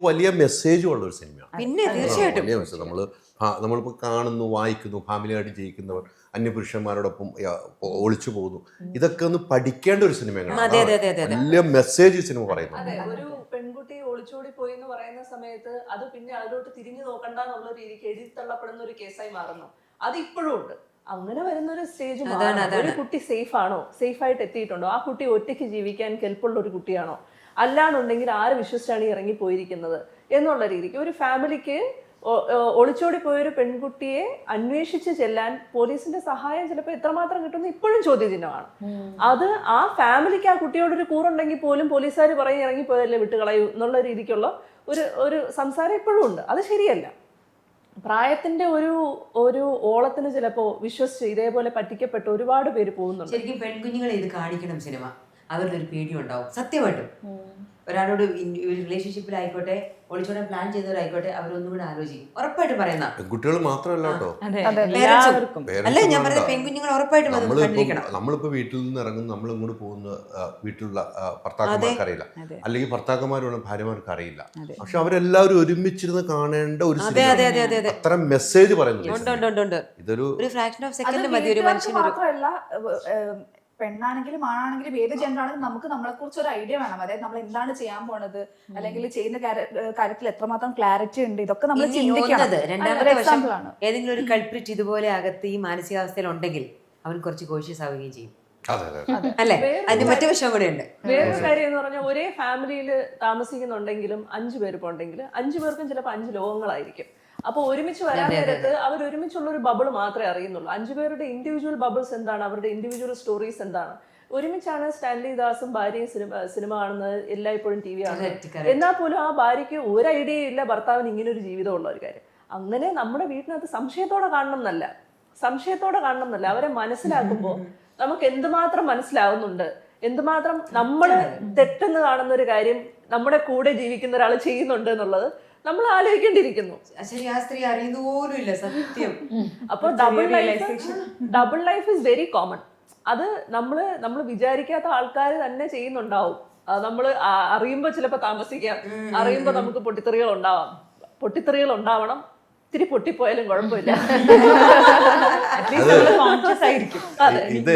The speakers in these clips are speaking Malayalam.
വലിയ മെസ്സേജ് ഉള്ള ഒരു സിനിമയാണ് പിന്നെ തീർച്ചയായിട്ടും. വലിയ മെസ്സേജ് നമ്മൾ നമ്മളിപ്പോൾ കാണുന്നു വായിക്കുന്നു ഫാമിലിയായിട്ട് ജീവിക്കുന്നവർ അന്യപുരുഷന്മാരോടൊപ്പം ഒളിച്ചു പോകുന്നു. ഇതൊക്കെ ഒന്ന് പഠിക്കേണ്ട ഒരു സിനിമയാണ് അതെ അതെ അതെ അതെ അതെ. വലിയ മെസ്സേജ് ഈ സിനിമ പറയുന്നു ഒരു പെൺകുട്ടി ഒളിച്ചോടി പോയി എന്ന് പറയുന്ന സമയത്ത് അത് പിന്നെ അതിലോട്ട് തിരിഞ്ഞു നോക്കണ്ട എന്നുള്ള രീതിക്ക് എഴുതി തള്ളപ്പെടുന്ന ഒരു കേസായി മാറുന്നു. അത് ഇപ്പോഴും ഉണ്ട്. അങ്ങനെ വരുന്ന ഒരു സ്റ്റേജ്. ഒരു കുട്ടി സേഫ് ആണോ? സേഫ് ആയിട്ട് എത്തിയിട്ടുണ്ടോ? ആ കുട്ടി ഒറ്റയ്ക്ക് ജീവിക്കാൻ കെൽപ്പുള്ള ഒരു കുട്ടിയാണോ? അല്ലാന്നുണ്ടെങ്കിൽ ആര് വിശ്വസിച്ചാണ് ഈ ഇറങ്ങി പോയിരിക്കുന്നത് എന്നുള്ള രീതിക്ക്. ഒരു ഫാമിലിക്ക് ഒളിച്ചോടി പോയൊരു പെൺകുട്ടിയെ അന്വേഷിച്ച് ചെല്ലാൻ പോലീസിന്റെ സഹായം ചിലപ്പോൾ എത്രമാത്രം കിട്ടുന്നു ഇപ്പോഴും ചോദ്യചിഹ്നമാണ്. അത് ആ ഫാമിലിക്ക് ആ കുട്ടിയോടൊരു കൂറുണ്ടെങ്കിൽ പോലും പോലീസുകാർ പറയും ഇറങ്ങിപ്പോയല്ലേ വിട്ടുകളയൂ എന്നുള്ള രീതിക്കുള്ള ഒരു ഒരു സംസാരം ഇപ്പോഴും ഉണ്ട്. അത് ശരിയല്ല. പ്രായത്തിന്റെ ഒരു ഒരു ഓളത്തിന് ചിലപ്പോ വിശ്വസിച്ച് ഇതേപോലെ പറ്റിക്കപ്പെട്ട് ഒരുപാട് പേര് പോകുന്നുണ്ട്. ശരിക്കും പെൺകുഞ്ഞുങ്ങളെ ഇത് കാണിക്കണം സിനിമ. അവരുടെ ഒരു പേടിയും ഉണ്ടാവും സത്യമായിട്ടും ഒരാളോട് റിലേഷൻഷിപ്പിലായിക്കോട്ടെ ഒളിച്ചോടെ പ്ലാൻ ചെയ്തവരായിക്കോട്ടെ അവരൊന്നും കൂടെ ആലോചിക്കും. ഉറപ്പായിട്ട് പറയുന്ന. പെൺകുട്ടികൾ മാത്രമല്ല കേട്ടോ. അല്ല ഞാൻ. പറയുന്നത് പെൺകുഞ്ഞുങ്ങൾ ഉറപ്പായിട്ടും നമ്മളിപ്പം വീട്ടിൽ നിന്ന് ഇറങ്ങും നമ്മൾ ഇങ്ങോട്ട് പോകുന്ന വീട്ടിലുള്ള ഭർത്താക്കന്മാർക്ക് അറിയില്ല. അല്ലെങ്കിൽ ഭർത്താക്കന്മാരുള്ള ഭാര്യമാർക്ക് അറിയില്ല. പക്ഷെ അവരെല്ലാവരും ഒരുമിച്ചിരുന്ന് കാണേണ്ട ഒരു അതെ അതെ അതെ അതെ അതെ. അത്ര മെസ്സേജ് പറയുന്നു ഉണ്ട് ഉണ്ട് ഉണ്ട് ഉണ്ട്. ഇതൊരു ഒരു ഫ്രാക്ഷൻ ഓഫ് സെക്കൻഡ് മതി ഒരു വീട്ടുകാർക്ക് പെണ്ണാണെങ്കിലും ആണാണെങ്കിലും ഏത് ജെൻഡർ ആണെങ്കിലും നമുക്ക് നമ്മളെ കുറിച്ച് ഒരു ഐഡിയ വേണം. അതായത് നമ്മൾ എന്താണ് ചെയ്യാൻ പോണത്? അല്ലെങ്കിൽ ചെയ്യുന്ന കാര്യ- കാര്യത്തിൽ എത്രമാത്രം ക്ലാരിറ്റി ഉണ്ട്? ഇതൊക്കെ നമ്മൾ ചിന്തിക്കണം. ഏതെങ്കിലും ഒരു കൾപ്രിറ്റ് ഇതുപോലെ അകത്ത് ഈ മാനസികാവസ്ഥയിൽ ഉണ്ടെങ്കിൽ അവൻ കുറച്ച് കോഷ്യസ് ആവുകയും ചെയ്യും. അല്ലേ? മറ്റു കൂടെ ഉണ്ട്. വേറൊരു കാര്യം എന്ന് പറഞ്ഞാൽ ഒരേ ഫാമിലിയിൽ താമസിക്കുന്നുണ്ടെങ്കിലും അഞ്ചു പേര് ഇപ്പോൾ ഉണ്ടെങ്കിൽ അഞ്ചു പേർക്കും ചിലപ്പോൾ അഞ്ച് ലോകങ്ങളായിരിക്കും. അപ്പോൾ ഒരുമിച്ച് വരാൻ നേരത്ത് അവർ ഒരുമിച്ചുള്ള ഒരു ബബിൾ മാത്രമേ അറിയുന്നുള്ളൂ. അഞ്ചു പേരുടെ ഇൻഡിവിജ്വൽ ബബിൾസ് എന്താണ്? അവരുടെ ഇൻഡിവിജ്വൽ സ്റ്റോറീസ് എന്താണ്? ഒരുമിച്ചാണ് സ്റ്റാൻലി ദാസും ഭാര്യയും സിനിമ സിനിമ കാണുന്നത് എല്ലായ്പ്പോഴും ടി വി ആണ്. എന്നാൽ പോലും ആ ഭാര്യയ്ക്ക് ഒരു ഐഡിയ ഇല്ല ഭർത്താവിന് ഇങ്ങനെ ഒരു ജീവിതം ഉള്ള ഒരു കാര്യം. അങ്ങനെ നമ്മുടെ വീട്ടിനകത്ത് സംശയത്തോടെ കാണണം എന്നല്ല. സംശയത്തോടെ കാണണം എന്നല്ല. അവരെ മനസ്സിലാക്കുമ്പോൾ നമുക്ക് എന്തുമാത്രം മനസ്സിലാവുന്നുണ്ട്? എന്തുമാത്രം നമ്മൾ തെറ്റെന്ന് കാണുന്ന ഒരു കാര്യം നമ്മുടെ കൂടെ ജീവിക്കുന്ന ഒരാൾ ചെയ്യുന്നുണ്ട് എന്നുള്ളത് നമ്മൾ ആലോചിക്കേണ്ടിയിരിക്കുന്നു. ശരി ആ സ്ത്രീ അറിയുന്ന പോലും ഇല്ല സത്യം അപ്പോൾ double life double life is very common അത് നമ്മൾ നമ്മൾ വിചാരിക്കാത്ത ആൾക്കാർ തന്നെ ചെയ്യുന്നുണ്ടാവും. നമ്മൾ അറിയുമ്പോൾ ചിലപ്പോൾ താമസിക്കാം. അറിയുമ്പോൾ നമുക്ക് പൊട്ടിത്തെറികൾ ഉണ്ടാവാം. പൊട്ടിത്തെറികൾ ഉണ്ടാവണം. ഇത്തിരി പൊട്ടിപ്പോയാലും കുഴപ്പമില്ല. ഇത്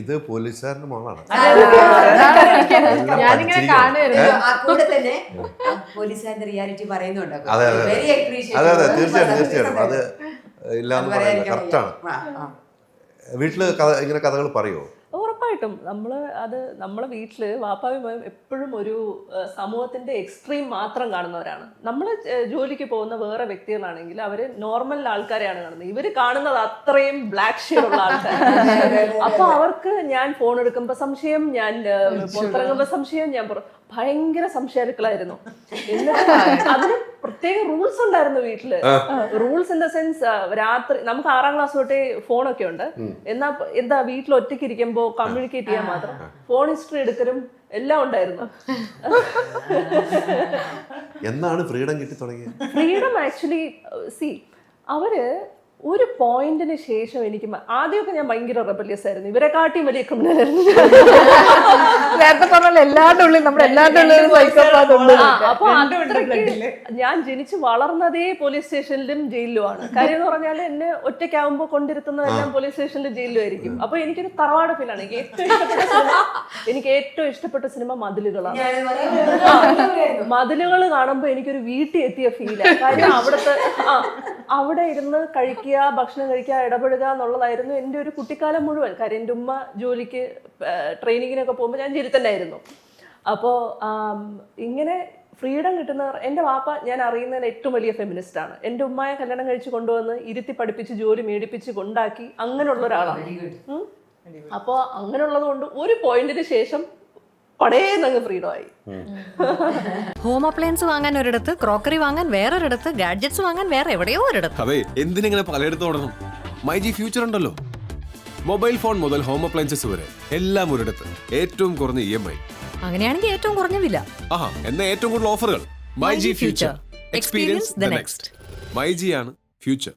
ഇത് പോലീസുകാരന്റെ മോളാണ്. ഞാനിങ്ങനെ തന്നെ റിയാലിറ്റി അതെ, അതെ, അതെ. തീർച്ചയായിട്ടും തീർച്ചയായിട്ടും. അത്. ഇല്ലാന്ന് പറയില്ല കറക്റ്റാണ് വീട്ടിൽ ഇങ്ങനെ കഥകൾ പറയുമോ ഉറപ്പായിട്ടും നമ്മൾ അത് നമ്മളെ വീട്ടിൽ വാപ്പായും എപ്പോഴും ഒരു സമൂഹത്തിന്റെ എക്സ്ട്രീം മാത്രം കാണുന്നവരാണ്. നമ്മൾ ജോലിക്ക് പോകുന്ന വേറെ വ്യക്തികളാണെങ്കിൽ അവർ നോർമൽ ആൾക്കാരെയാണ് കാണുന്നത്. ഇവർ കാണുന്നത് അത്രയും ബ്ലാക്ക് ഷെയ്ഡുള്ള ആൾക്കാരാണ്. അപ്പൊ അവർക്ക് ഞാൻ ഫോൺ എടുക്കുമ്പോൾ സംശയം ഞാൻ പുറത്തിറങ്ങുമ്പോൾ സംശയം ഞാൻ ഭയങ്കര സംശയാലുക്കളായിരുന്നു. എന്നിട്ട് അതിന് പ്രത്യേക റൂൾസ് ഉണ്ടായിരുന്നു വീട്ടിൽ. റൂൾസ് ഇൻ ദ സെൻസ് രാത്രി നമുക്ക് ആറാം ക്ലാസ് തൊട്ടേ ഫോണൊക്കെ ഉണ്ട്. എന്നാ എന്താ വീട്ടിൽ ഒറ്റയ്ക്ക് ഇരിക്കുമ്പോ കമ്മ്യൂണിക്കേറ്റ് ചെയ്യാൻ മാത്രം? ഫോൺ ഹിസ്റ്ററി എടുക്കലും എല്ലാം ഉണ്ടായിരുന്നു. എന്നാണ് ഫ്രീഡം കിട്ടി തുടങ്ങിയത്? ഫ്രീഡം ആക്ച്വലി സി അവർ ഒരു പോയിന്റിന് ശേഷം എനിക്ക് ആദ്യമൊക്കെ ഞാൻ ഭയങ്കര റെബലിയസ് ആയിരുന്നു. ഇവരെ കാട്ടിയും വലിയ ക്രിമിനൽ ആയിരുന്നു. നേരത്തെ പറഞ്ഞ എല്ലാവരുടെ ഉള്ളിൽ നമ്മുടെ എല്ലാവരുടെ ഞാൻ ജനിച്ച് വളർന്നതേ പോലീസ് സ്റ്റേഷനിലും ജയിലിലുമാണ്. കാര്യം എന്ന് പറഞ്ഞാൽ എന്നെ ഒറ്റയ്ക്കാവുമ്പോൾ കൊണ്ടിരുത്തുന്നതെല്ലാം പോലീസ് സ്റ്റേഷനിലും ജയിലിലും ആയിരിക്കും അപ്പൊ എനിക്കൊരു തറവാട് ഫീലാണ് എനിക്ക് ഏറ്റവും ഇഷ്ടപ്പെട്ട സിനിമ എനിക്ക് ഏറ്റവും ഇഷ്ടപ്പെട്ട സിനിമ മതിലുകളാണ്. മതിലുകൾ കാണുമ്പോൾ എനിക്കൊരു വീട്ടിൽ എത്തിയ ഫീലാണ് കാര്യം അവിടുത്തെ ആ അവിടെ ഇരുന്ന് കഴിക്കുക ഭക്ഷണം കഴിക്കുക ഇടപെടുക എന്നുള്ളതായിരുന്നു എന്റെ ഒരു കുട്ടിക്കാലം മുഴുവൻ. കാര്യം എന്റെ ഉമ്മ ജോലിക്ക് ട്രെയിനിങ്ങിനൊക്കെ പോകുമ്പോൾ ഞാൻ തന്നെ അപ്പോൾ ഇങ്ങനെ ഫ്രീഡം കിട്ടുന്നവർ എന്റെ വാപ്പ ഞാൻ അറിയുന്നതിന് ഏറ്റവും വലിയ ഫെമിനിസ്റ്റ് ആണ്. എന്റെ ഉമ്മയെ കല്യാണം കഴിച്ച് കൊണ്ടുവന്ന് ഇരുത്തി പഠിപ്പിച്ച് ജോലി മേടിപ്പിച്ച് കൊണ്ടാക്കി അങ്ങനെയുള്ള ഒരാളാണ്. അപ്പോൾ അങ്ങനെയുള്ളത് കൊണ്ട് ഒരു പോയിന്റിന് ശേഷം പടേന്നങ്ങ് ഫ്രീഡം ആയി ഹോം അപ്ലയൻസ് വാങ്ങാൻ ഒരിടത്ത് ക്രോക്കറി വാങ്ങാൻ വേറൊരിടത്ത് ഗാഡ്ജറ്റ്സ് വാങ്ങാൻ വേറെ എവിടെയോ ഒരിടത്ത്. അതെ എന്തിനിങ്ങനെ പലയിടത്തും ഓടണം? മൈ ജി ഫ്യൂച്ചർ ഉണ്ടല്ലോ. മൊബൈൽ ഫോൺ മുതൽ ഹോം അപ്ലയൻസസ് വരെ എല്ലാം ഒരിടത്ത്. ഏറ്റവും കുറഞ്ഞ ഇ എം ഐ അങ്ങനെയാണെങ്കിൽ ഏറ്റവും കുറഞ്ഞ വില. ആഹാ എന്ന ഏറ്റവും കൂടുതൽ ഓഫറുകൾ my G future experience the next my G ആണ് ഫ്യൂച്ചർ